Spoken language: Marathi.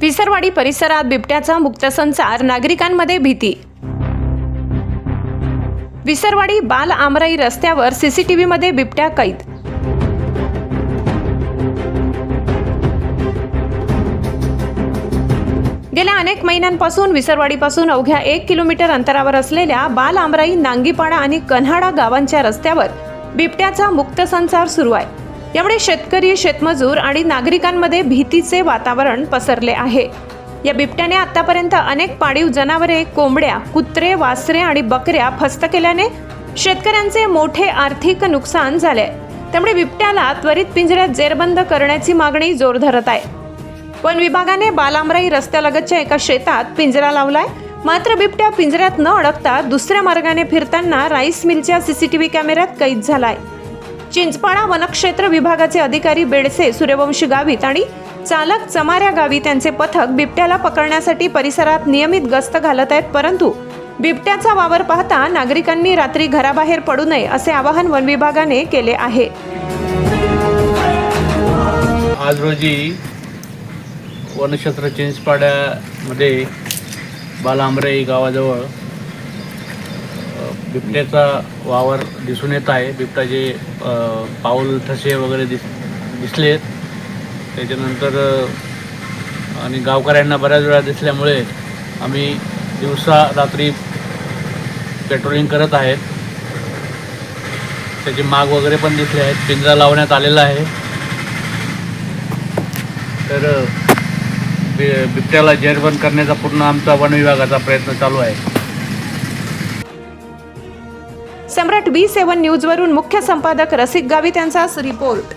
विसरवाडी परिसरात बिबट्याचा मुक्त संचार नागरिकांमध्ये भीती. विसरवाडी बाल आमराई रस्त्यावर सीसीटीव्हीमध्ये बिबट्या कैद. गेल्या अनेक महिन्यांपासून विसरवाडीपासून अवघ्या एक किलोमीटर अंतरावर असलेल्या बाल आमराई नांगीपाडा आणि कन्हाडा गावांच्या रस्त्यावर बिबट्याचा मुक्त संचार सुरू आहे. यामुळे शेतकरी शेतमजूर आणि नागरिकांमध्ये भीतीचे वातावरण पसरले आहे. या बिबट्याने आतापर्यंत अनेक पाळीव जनावरे कोंबड्या कुत्रे वासरे आणि बकऱ्या फस्त केल्याने शेतकऱ्यांचे मोठे आर्थिक नुकसान झाले. त्यामुळे बिबट्याला त्वरित पिंजऱ्यात जेरबंद करण्याची मागणी जोर धरत आहे. वन विभागाने बालामराई रस्त्यालगतच्या एका शेतात पिंजरा लावलाय. मात्र बिबट्या पिंजऱ्यात न अडकता दुसऱ्या मार्गाने फिरताना राईस मिलच्या सीसीटीव्ही कॅमेऱ्यात कैद झालाय. चिंचपाडा वनक्षेत्र विभागाचे अधिकारी बेडसे सूर्यवंशी गावित आणि चालक चमाऱ्या गावी त्यांचे पथक बिबट्याला पकडण्यासाठी परिसरात नियमित गस्त घालत आहेत परंतु बिबट्याचा वावर पाहता नागरिकांनी रात्री घराबाहेर पडू नये असे आवाहन वन विभागाने केले आहे. आज रोजी वनक्षेत्र चिंचपाड्यामध्ये बालांबरे गावाजवळ बिबट्याचा वावर दिसून येत आहे. बिबट्याचे पाऊल ठसे वगैरे दिस दिसले त्याच्यानंतर आणि गावकऱ्यांना बऱ्याच वेळा दिसल्यामुळे आम्ही दिवसा रात्री पेट्रोलिंग करत आहेत. त्याचे माग वगैरे पण दिसले आहेत. पिंजरा लावण्यात आलेला आहे. तर बि- बिबट्याला जेरबंद करण्याचा पूर्ण आमचा वन विभागाचा प्रयत्न चालू आहे. सम्राट बी सेवन न्यूजवरून मुख्य संपादक रसिक गावित यांचा रिपोर्ट.